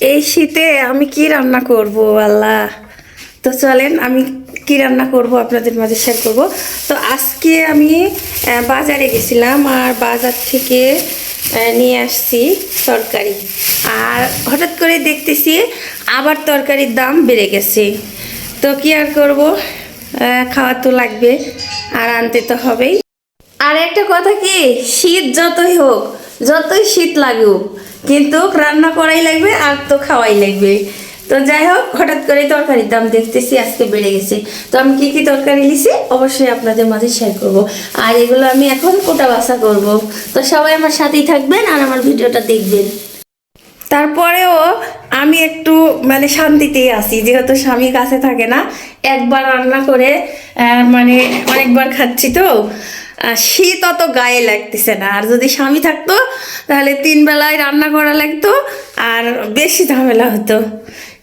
এই শীতে আমি কি রান্না করব, আল্লাহ? তো চলেন, আমি কি রান্না করব আপনাদের মাঝে শেয়ার করব। তো আজকে আমি বাজারে গেছিলাম আর বাজার থেকে নিয়ে আসছি তরকারি। আর হঠাৎ করে দেখতেছি আবার তরকারির দাম বেড়ে গেছে। তো কি আর করব? খাওয়া তো লাগবে, আর আনতে তো হবেই। আর একটা কথা কি? শীত যতই হোক, যতই শীত লাগুক কিন্তু রান্না করাই লাগবে আর তো খাওয়াই লাগবে। তো যাই হোক, হঠাৎ করে তরকারির দাম দেখতেছি, আজকে বেড়ে গেছে। তো আমি কি কি তরকারি নিছি অবশ্যই আপনাদের মাঝে শেয়ার করব। আর এগুলো আমি এখন কোটা বাসা করব। তো সবাই আমার সাথেই থাকবেন আর আমার ভিডিওটা দেখবেন। তারপরেও আমি একটু মানে শান্তিতেই আছি, যেহেতু স্বামী কাছে থাকে না, একবার রান্না করে মানে অনেকবার খাচ্ছি তো। শীত অত গায়ে লাগতেছে না। আর যদি স্বামী থাকতো, তাহলে তিন বেলায় রান্না করা লাগতো, আর বেশি ঝামেলা হতো।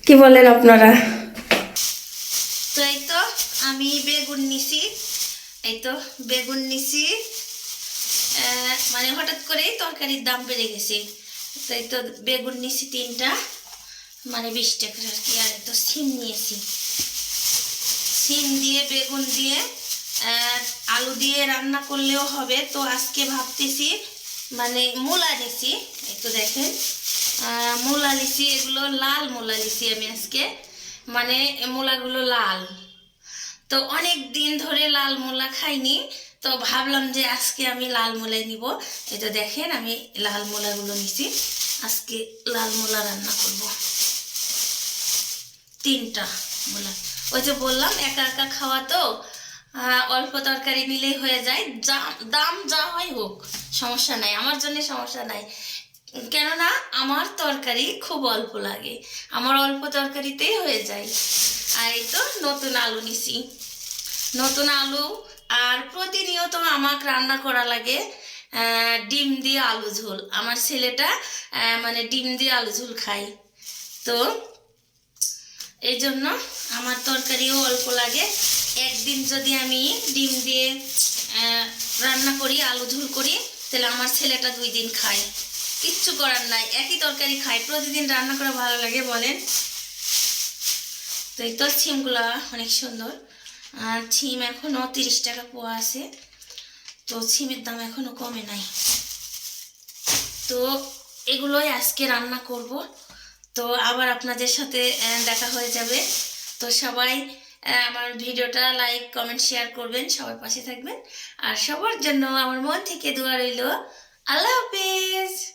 কি বলেন আপনারা? তো এই তো আমি বেগুন নিছি। এই তো বেগুন নিছি। মানে হঠাৎ করেই তরকারির দাম বেড়ে গেছে। তাই তো বেগুন নিছি তিনটা মানে বিশ টাকার আর কি, আর তো সিম নিয়েছি। সিম দিয়ে, বেগুন দিয়ে আলু দিয়ে রান্না করলেও হবে। তো আজকে ভাবতেছি মানে মূলা নিছি, একটু দেখেন। মূলা নিছি, এগুলো লাল মূলা নিছি আমি আজকে। মানে মূলাগুলো লাল। তো অনেক দিন ধরে লাল মূলা খাইনি, তো ভাবলাম যে আজকে আমি লাল মূলাই নিব। তো দেখেন, আমি লাল মূলাগুলো নিছি। আজকে লাল মূলা রান্না করব। তিনটা মূলা। ওই যে বললাম, একা একা খাওয়া তো অল্প তরকারি নিলেই হয়ে যায়। যা- দাম যা হয় হোক, সমস্যা নাই। আমার জন্য সমস্যা নাই। কেননা, আমার তরকারি খুব অল্প লাগে। আমার অল্প তরকারিতেই হয়ে যায়। আর এই তো নতুন আলু নিছি। নতুন আলু আর প্রতিনিয়ত আমাকে রান্না করা লাগে ডিম দিয়ে আলু ঝোল। আমার ছেলেটা মানে ডিম দিয়ে আলু ঝোল খায়। তো, এই জন্য আমার তরকারিও অল্প লাগে। একদিন যদি আমি ডিম দিয়ে রান্না করি, আলু ঝোল করি, তাহলে আমার ছেলেটা দুই দিন খায়। কিচ্ছু করার নাই, একই তরকারি খায়। প্রতিদিন রান্না করে ভালো লাগে বলেন। তো এই তো ছিমগুলা অনেক সুন্দর। আর ছিম এখনও তিরিশ টাকা পোয়া আছে। তো ছিমের দাম এখনও কমে নাই। তো এগুলোই আজকে রান্না করব। তো আবার আপনাদের সাথে দেখা হয়ে যাবে। তো সবাই আমার ভিডিওটা লাইক কমেন্ট শেয়ার করবেন, সবার পাশে থাকবেন। আর সবার জন্য আমার মন থেকে দোয়া রইল। আল্লাহ হাফিজ।